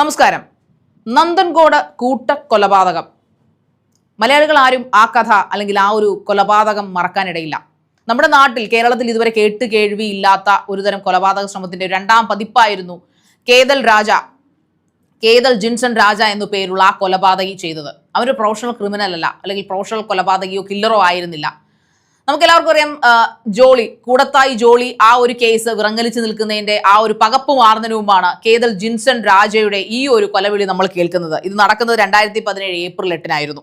നമസ്കാരം. നന്ദൻകോട് കൂട്ടക്കൊലപാതകം. മലയാളികൾ ആരും ആ കഥ അല്ലെങ്കിൽ ആ ഒരു കൊലപാതകം മറക്കാനിടയില്ല. നമ്മുടെ നാട്ടിൽ കേരളത്തിൽ ഇതുവരെ കേട്ട് കേൾവി ഇല്ലാത്ത ഒരുതരം കൊലപാതക ശ്രമത്തിന്റെ രണ്ടാം പതിപ്പായിരുന്നു കേതൽ രാജ കേതൽ ജിൻസൺ രാജ എന്നു പേരുള്ള ആ കൊലപാതകി ചെയ്തത്. അവനൊരു പ്രൊഫഷണൽ ക്രിമിനൽ അല്ല അല്ലെങ്കിൽ പ്രൊഫഷണൽ കൊലപാതകിയോ കില്ലറോ ആയിരുന്നില്ല. നമുക്ക് എല്ലാവർക്കും അറിയാം ജോളി കൂടത്തായി ജോളി ആ ഒരു കേസ് വിറങ്ങലിച്ച് നിൽക്കുന്നതിന്റെ ആ ഒരു പകപ്പ് മാറുന്നതിന് കേതൽ ജിൻസൺ രാജയുടെ ഈ ഒരു കൊലവിളി നമ്മൾ കേൾക്കുന്നത്. ഇത് നടക്കുന്നത് രണ്ടായിരത്തി പതിനേഴ് ഏപ്രിൽ എട്ടിനായിരുന്നു.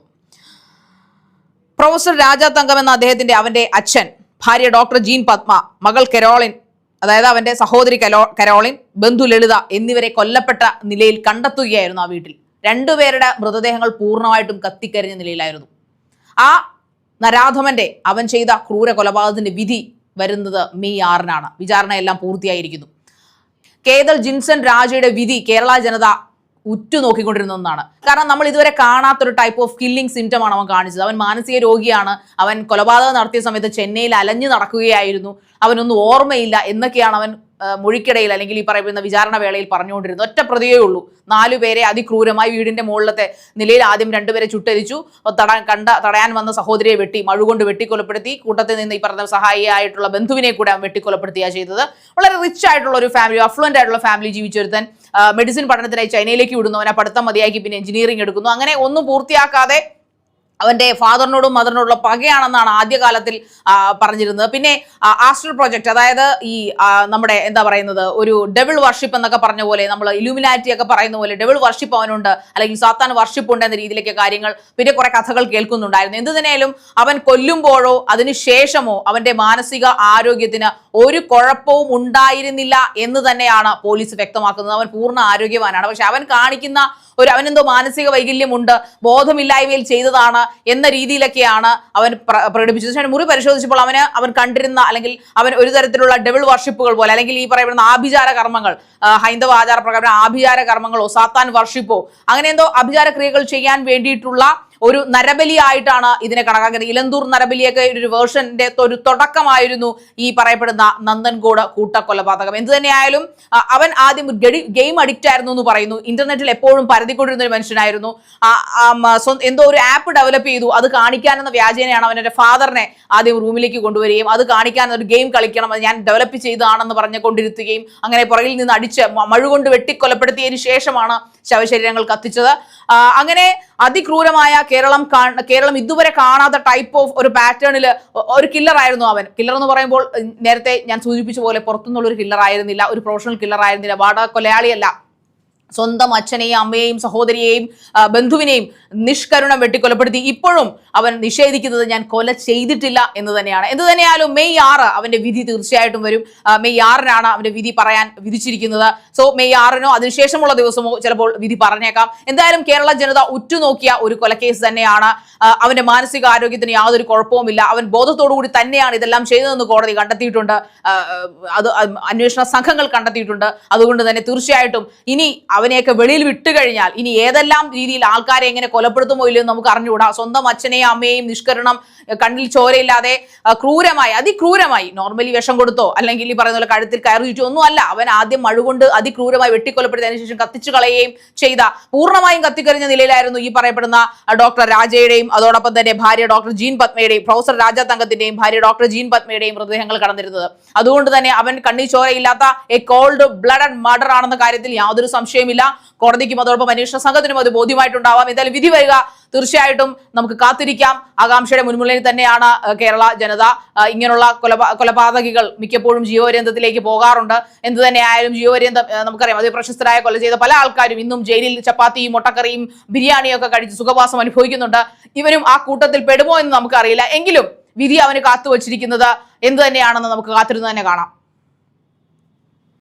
പ്രൊഫസർ രാജ തങ്കം എന്ന അദ്ദേഹത്തിന്റെ അവന്റെ അച്ഛൻ ഭാര്യ ഡോക്ടർ ജീൻ പത്മ മകൾ കെരോളിൻ അതായത് അവന്റെ സഹോദരി കലോ കരോളിൻ ബന്ധു ലളിത എന്നിവരെ കൊല്ലപ്പെട്ട നിലയിൽ കണ്ടെത്തുകയായിരുന്നു ആ വീട്ടിൽ. രണ്ടുപേരുടെ മൃതദേഹങ്ങൾ പൂർണമായിട്ടും കത്തിക്കരിഞ്ഞ നിലയിലായിരുന്നു. ആ നരാധമന്റെ അവൻ ചെയ്ത ക്രൂര കൊലപാതകത്തിന്റെ വിധി വരുന്നത് മെയ് ആറിനാണ്. വിചാരണയെല്ലാം പൂർത്തിയായിരിക്കുന്നു. കേതൽ ജിൻസൺ രാജയുടെ വിധി കേരള ജനത ഉറ്റുനോക്കിക്കൊണ്ടിരുന്നതാണ് കാരണം നമ്മൾ ഇതുവരെ കാണാത്തൊരു ടൈപ്പ് ഓഫ് കില്ലിംഗ് സിംറ്റം ആണ് അവൻ കാണിച്ചത്. അവൻ മാനസിക രോഗിയാണ്. അവൻ കൊലപാതകം നടത്തിയ സമയത്ത് ചെന്നൈയിൽ അലഞ്ഞു നടക്കുകയായിരുന്നു. അവനൊന്നും ഓർമ്മയില്ല എന്നൊക്കെയാണ് അവൻ മൊഴിക്കിടയിൽ അല്ലെങ്കിൽ ഈ പറയുന്ന വിചാരണ വേളയിൽ പറഞ്ഞുകൊണ്ടിരുന്നു. ഒറ്റ പ്രതിയേ ഉള്ളൂ. നാലുപേരെ അതിക്രൂരമായി വീടിന്റെ മുകളിലത്തെ നിലയിൽ ആദ്യം രണ്ടുപേരെ ചുട്ടരിച്ചു. തടാൻ കണ്ട തടയാൻ വന്ന സഹോദരിയെ വെട്ടി മഴുകൊണ്ട് വെട്ടിക്കൊലപ്പെടുത്തി. കൂട്ടത്തിൽ നിന്ന് ഈ പറഞ്ഞ സഹായിയായിട്ടുള്ള ബന്ധുവിനെ കൂടെ വെട്ടിക്കൊലപ്പെടുത്തിയാണ് ചെയ്തത്. വളരെ റിച്ച് ആയിട്ടുള്ള ഒരു ഫാമിലി അഫ്ലുവന്റ് ആയിട്ടുള്ള ഫാമിലി ജീവിച്ചൊരുത്തൻ മെഡിസിൻ പഠനത്തിനായി ചൈനയിലേക്ക് വിടുന്നു അവനെ പഠിത്തം മതിയാക്കി പിന്നെ എഞ്ചിനീയറിംഗ് എടുക്കുന്നു. അങ്ങനെ ഒന്നും പൂർത്തിയാക്കാതെ അവന്റെ ഫാദറിനോടും മദറിനോടുള്ള പകയാണെന്നാണ് ആദ്യകാലത്തിൽ പറഞ്ഞിരുന്നത്. പിന്നെ ആസ്ട്രൽ പ്രോജക്റ്റ് അതായത് ഈ നമ്മുടെ എന്താ പറയുന്നത് ഒരു ഡബിൾ വർഷിപ്പ് എന്നൊക്കെ പറഞ്ഞ പോലെ നമ്മൾ ഇലുമിനാറ്റി ഒക്കെ പറയുന്ന പോലെ ഡബിൾ വർഷിപ്പ് അവനുണ്ട് അല്ലെങ്കിൽ സാത്താൻ വർഷിപ്പ് ഉണ്ട് എന്ന രീതിയിലൊക്കെ കാര്യങ്ങൾ പിന്നെ കുറെ കഥകൾ കേൾക്കുന്നുണ്ടായിരുന്നു. എന്തുതന്നെയാലും അവൻ കൊല്ലുമ്പോഴോ അതിനുശേഷമോ അവന്റെ മാനസിക ആരോഗ്യത്തിന് ഒരു കുഴപ്പവും ഉണ്ടായിരുന്നില്ല എന്ന് തന്നെയാണ് പോലീസ് വ്യക്തമാക്കുന്നത്. അവൻ പൂർണ ആരോഗ്യവാനാണ്. പക്ഷെ അവൻ കാണിക്കുന്ന ഒരു അവനെന്തോ മാനസിക വൈകല്യമുണ്ട് ബോധമില്ലായ്മയിൽ ചെയ്തതാണ് എന്ന രീതിയിലൊക്കെയാണ് അവൻ പ്ര- പ്രകടിപ്പിച്ചത്. പക്ഷേ മുറി പരിശോധിച്ചപ്പോൾ അവന് അവൻ കണ്ടിരുന്ന അല്ലെങ്കിൽ അവൻ ഒരു തരത്തിലുള്ള ഡെവിൾ വർഷിപ്പുകൾ പോലെ അല്ലെങ്കിൽ ഈ പറയുന്ന ആഭിചാര കർമ്മങ്ങൾ ഹൈന്ദവ ആചാര പ്രകാരം ആഭിചാര കർമ്മങ്ങളോ സാത്താൻ വർഷിപ്പോ അങ്ങനെ എന്തോ അഭിചാര ക്രിയകൾ ചെയ്യാൻ വേണ്ടിയിട്ടുള്ള ഒരു നരബലിയായിട്ടാണ് ഇതിനെ കണക്കാക്കുന്നത്. ഇലന്തൂർ നരബലിയൊക്കെ ഒരു വേർഷന്റെ ഒരു തുടക്കമായിരുന്നു ഈ പറയപ്പെടുന്ന നന്ദൻകോട് കൂട്ടക്കൊലപാതകം. എന്ത് തന്നെയായാലും അവൻ ആദ്യം ഗെയിം അഡിക്റ്റ് ആയിരുന്നു എന്ന് പറയുന്നു. ഇന്റർനെറ്റിൽ എപ്പോഴും പരതിക്കൊണ്ടിരുന്ന ഒരു മനുഷ്യനായിരുന്നു. എന്തോ ഒരു ആപ്പ് ഡെവലപ്പ് ചെയ്തു. അത് കാണിക്കാനെന്ന വ്യാജേനയാണ് അവൻ ഫാദറിനെ ആദ്യം റൂമിലേക്ക് കൊണ്ടുവരികയും അത് കാണിക്കാൻ ഒരു ഗെയിം കളിക്കണം അത് ഞാൻ ഡെവലപ്പ് ചെയ്തതാണെന്ന് പറഞ്ഞ് കൊണ്ടിരുത്തുകയും അങ്ങനെ പുറകിൽ നിന്ന് അടിച്ച് മഴുകൊണ്ട് വെട്ടിക്കൊലപ്പെടുത്തിയതിനു ശേഷമാണ് ശവശരീരങ്ങൾ കത്തിച്ചത്. അങ്ങനെ അതിക്രൂരമായ കേരളം കേരളം ഇതുവരെ കാണാത്ത ടൈപ്പ് ഓഫ് ഒരു പാറ്റേണിൽ ഒരു കില്ലർ ആയിരുന്നു അവൻ. കില്ലർ എന്ന് പറയുമ്പോൾ നേരത്തെ ഞാൻ സൂചിപ്പിച്ച പോലെ പുറത്തുനിന്നുള്ള ഒരു കില്ലർ ആയിരുന്നില്ല ഒരു പ്രൊഫഷണൽ കില്ലർ ആയിരുന്നില്ല വാടക കൊലയാളിയല്ല. സ്വന്തം അച്ഛനെയും അമ്മയെയും സഹോദരിയെയും ബന്ധുവിനെയും നിഷ്കരുണം വെട്ടിക്കൊലപ്പെടുത്തി. ഇപ്പോഴും അവൻ നിഷേധിക്കുന്നത് ഞാൻ കൊല ചെയ്തിട്ടില്ല എന്ന് തന്നെയാണ്. എന്ത് തന്നെയായാലും മെയ് ആറ് അവന്റെ വിധി തീർച്ചയായിട്ടും വരും. മെയ് ആറിനാണ് അവന്റെ വിധി പറയാൻ വിധിച്ചിരിക്കുന്നത്. സോ മെയ് ആറിനോ അതിനുശേഷമുള്ള ദിവസമോ ചിലപ്പോൾ വിധി പറഞ്ഞേക്കാം. എന്തായാലും കേരള ജനത ഉറ്റുനോക്കിയ ഒരു കൊലക്കേസ് തന്നെയാണ്. അവന്റെ മാനസിക ആരോഗ്യത്തിന് യാതൊരു കുഴപ്പവുമില്ല. അവൻ ബോധത്തോടുകൂടി തന്നെയാണ് ഇതെല്ലാം ചെയ്തതെന്ന് കോടതി കണ്ടെത്തിയിട്ടുണ്ട്. അത് അന്വേഷണ സംഘങ്ങൾ കണ്ടെത്തിയിട്ടുണ്ട്. അതുകൊണ്ട് തന്നെ തീർച്ചയായിട്ടും ഇനി അവനെയൊക്കെ വെളിയിൽ വിട്ടു കഴിഞ്ഞാൽ ഇനി ഏതെല്ലാം രീതിയിൽ ആൾക്കാരെ എങ്ങനെ കൊലപ്പെടുത്തുമോ ഇല്ലയോ നമുക്ക് അറിഞ്ഞുകൂടാ. സ്വന്തം അച്ഛനെയും അമ്മയെയും നിഷ്കരണം കണ്ണിൽ ചോരയില്ലാതെ ക്രൂരമായി അതിക്രൂരമായി നോർമലി വിഷം കൊടുത്തോ അല്ലെങ്കിൽ ഈ പറയുന്ന പോലെ കഴുത്തിൽ കയറിയിട്ടോ ഒന്നും അല്ല അവൻ ആദ്യം മഴുകൊണ്ട് അതിക്രൂരമായി വെട്ടിക്കൊലപ്പെടുത്തിയതിനു ശേഷം കത്തിച്ചു കളയുകയും ചെയ്ത പൂർണമായും കത്തിക്കറിഞ്ഞ നിലയിലായിരുന്നു ഈ പറയപ്പെടുന്ന ഡോക്ടർ രാജയുടെയും അതോടൊപ്പം തന്നെ ഭാര്യ ഡോക്ടർ ജീൻ പത്മയുടെയും പ്രൊഫസർ രാജ തങ്കത്തിന്റെയും ഭാര്യ ഡോക്ടർ ജീൻ പത്മയുടെയും മൃതദേഹങ്ങൾ കടന്നിരുന്നത്. അതുകൊണ്ട് തന്നെ അവൻ കണ്ണിൽ ചോരയില്ലാത്ത a cold blood and murder ആണെന്ന കാര്യത്തിൽ യാതൊരു സംശയമില്ല കോടതിക്കും അതോടൊപ്പം അന്വേഷണ സംഘത്തിനും അത് ബോധ്യമായിട്ടുണ്ടാവാം. എന്തായാലും വിധി വരിക തീർച്ചയായിട്ടും നമുക്ക് കാത്തിരിക്കാം. ആകാംക്ഷയുടെ മുൻമുള്ളിൽ തന്നെയാണ് കേരള ജനത. ഇങ്ങനെയുള്ള കൊലപാ കൊലപാതകികൾ മിക്കപ്പോഴും ജീവപര്യന്തത്തിലേക്ക് പോകാറുണ്ട്. എന്ത് തന്നെയായാലും ജീവപര്യന്തം നമുക്കറിയാം അതേ പ്രശസ്തരായ കൊല ചെയ്ത പല ആൾക്കാരും ഇന്നും ജയിലിൽ ചപ്പാത്തിയും മുട്ടക്കറിയും ബിരിയാണിയും ഒക്കെ കഴിച്ച് സുഖവാസം അനുഭവിക്കുന്നുണ്ട്. ഇവരും ആ കൂട്ടത്തിൽ പെടുമോ എന്ന് നമുക്കറിയില്ല. എങ്കിലും വിധി അവന് കാത്തു വച്ചിരിക്കുന്നത് എന്ത് തന്നെയാണെന്ന് നമുക്ക് കാത്തിരുന്ന് തന്നെ കാണാം.